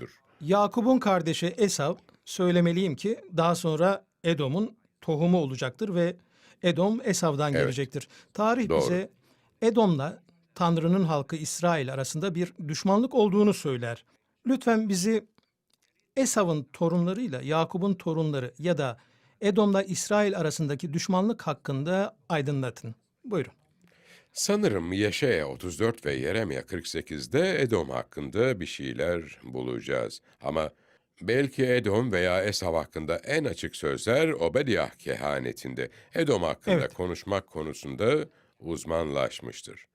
oğludur. Yakup'un kardeşi Esav söylemeliyim ki daha sonra Edom'un tohumu olacaktır ve Edom Esav'dan Evet. gelecektir. Tarih Doğru. bize Edom'la Tanrı'nın halkı İsrail arasında bir düşmanlık olduğunu söyler. Lütfen bizi Esav'ın torunlarıyla Yakup'un torunları ya da Edom'la İsrail arasındaki düşmanlık hakkında aydınlatın. Buyurun. Sanırım Yeşaya 34 ve Yeremya 48'de Edom hakkında bir şeyler bulacağız. Ama belki Edom veya Esav hakkında en açık sözler Obadiah kehanetinde. Edom hakkında Evet. konuşmak konusunda uzmanlaşmıştır.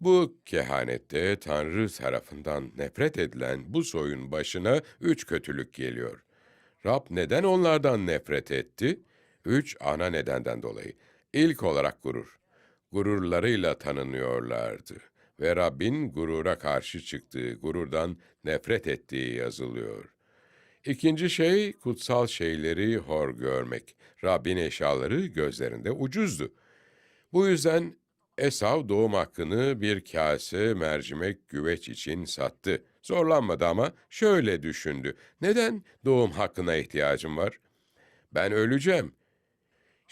Bu kehanette Tanrı tarafından nefret edilen bu soyun başına üç kötülük geliyor. Rab neden onlardan nefret etti? Üç ana nedenden dolayı. İlk olarak gurur. Gururlarıyla tanınıyorlardı ve Rabbin gurura karşı çıktığı, gururdan nefret ettiği yazılıyor. İkinci şey kutsal şeyleri hor görmek. Rabbin eşyaları gözlerinde ucuzdu. Bu yüzden Esav doğum hakkını bir kase mercimek güveç için sattı. Zorlanmadı ama şöyle düşündü. Neden doğum hakkına ihtiyacım var? Ben öleceğim.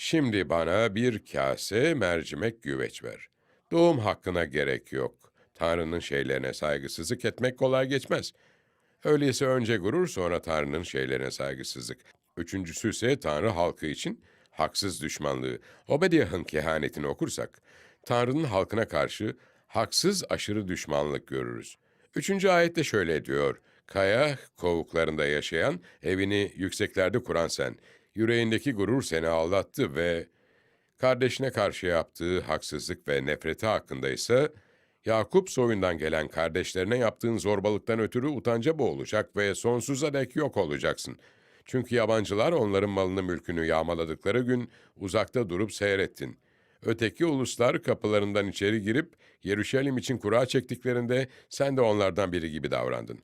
Şimdi bana bir kase mercimek güveç ver. Doğum hakkına gerek yok. Tanrı'nın şeylerine saygısızlık etmek kolay geçmez. Öyleyse önce gurur sonra Tanrı'nın şeylerine saygısızlık. Üçüncüsü ise Tanrı halkı için haksız düşmanlığı. Obadiah'ın kehanetini okursak, Tanrı'nın halkına karşı haksız aşırı düşmanlık görürüz. Üçüncü ayette şöyle diyor, Kaya kovuklarında yaşayan, evini yükseklerde kuran sen, yüreğindeki gurur seni aldattı ve kardeşine karşı yaptığı haksızlık ve nefreti hakkında ise Yakup soyundan gelen kardeşlerine yaptığın zorbalıktan ötürü utanca boğulacak ve sonsuza dek yok olacaksın. Çünkü yabancılar onların malını mülkünü yağmaladıkları gün uzakta durup seyrettin. Öteki uluslar kapılarından içeri girip Yeruşalim için kura çektiklerinde sen de onlardan biri gibi davrandın.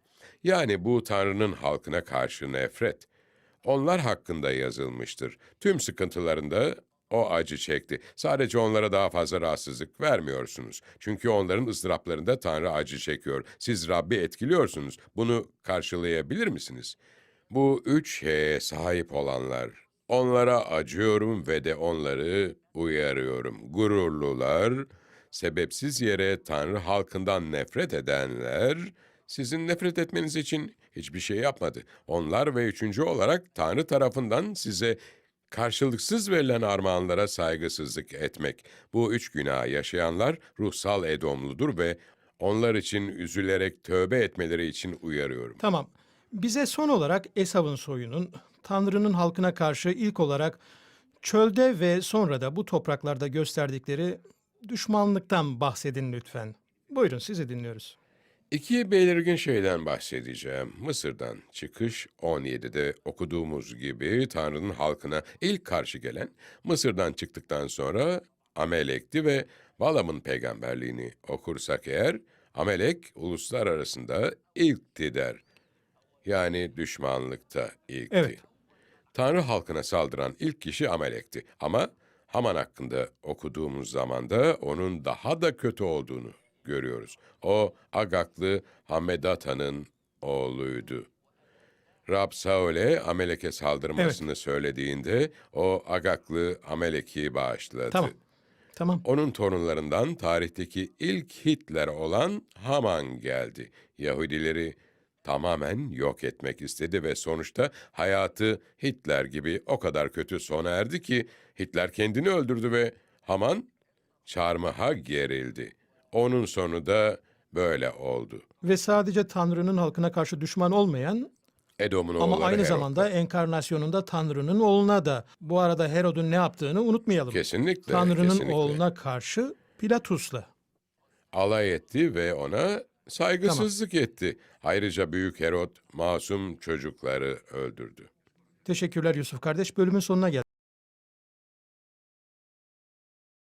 Yani bu Tanrı'nın halkına karşı nefret. Onlar hakkında yazılmıştır. Tüm sıkıntılarında o acı çekti. Sadece onlara daha fazla rahatsızlık vermiyorsunuz. Çünkü onların ızdıraplarında Tanrı acı çekiyor. Siz Rabbi etkiliyorsunuz. Bunu karşılayabilir misiniz? Bu üç şeye sahip olanlar. Onlara acıyorum ve de onları uyarıyorum. Gururlular, sebepsiz yere Tanrı halkından nefret edenler, sizin nefret etmeniz için hiçbir şey yapmadı. Onlar ve üçüncü olarak Tanrı tarafından size karşılıksız verilen armağanlara saygısızlık etmek. Bu üç günah yaşayanlar ruhsal edomludur ve onlar için üzülerek tövbe etmeleri için uyarıyorum. Tamam. Bize son olarak Esav'ın soyunun Tanrı'nın halkına karşı ilk olarak çölde ve sonra da bu topraklarda gösterdikleri düşmanlıktan bahsedin lütfen. Buyurun sizi dinliyoruz. İki belirgin şeyden bahsedeceğim. Mısır'dan çıkış 17'de okuduğumuz gibi Tanrı'nın halkına ilk karşı gelen Mısır'dan çıktıktan sonra Amelek'ti ve Balam'ın peygamberliğini okursak eğer Amelek uluslar arasında ilkti der. Yani düşmanlıkta ilkti. Evet. Tanrı halkına saldıran ilk kişi Amelek'ti. Ama Haman hakkında okuduğumuz zaman da onun daha da kötü olduğunu görüyoruz. O Agaklı Hamedata'nın oğluydu. Rab Saul'e Amelek'e saldırmasını söylediğinde o Agaklı Amelek'i bağışladı. Tamam. Tamam. Onun torunlarından tarihteki ilk Hitler olan Haman geldi. Yahudileri tamamen yok etmek istedi ve sonuçta hayatı Hitler gibi o kadar kötü sona erdi ki Hitler kendini öldürdü ve Haman çarmıha gerildi. Onun sonu da böyle oldu. Ve sadece Tanrı'nın halkına karşı düşman olmayan Edom'un ama oğulları aynı Herod. zamanda enkarnasyonunda Tanrı'nın oğluna da bu arada Herod'un ne yaptığını unutmayalım. Kesinlikle, Tanrı'nın kesinlikle. oğluna karşı Pilatus'la. alay etti ve ona saygısızlık etti. Ayrıca Büyük Herod masum çocukları öldürdü. Teşekkürler Yusuf kardeş. Bölümün sonuna geldik.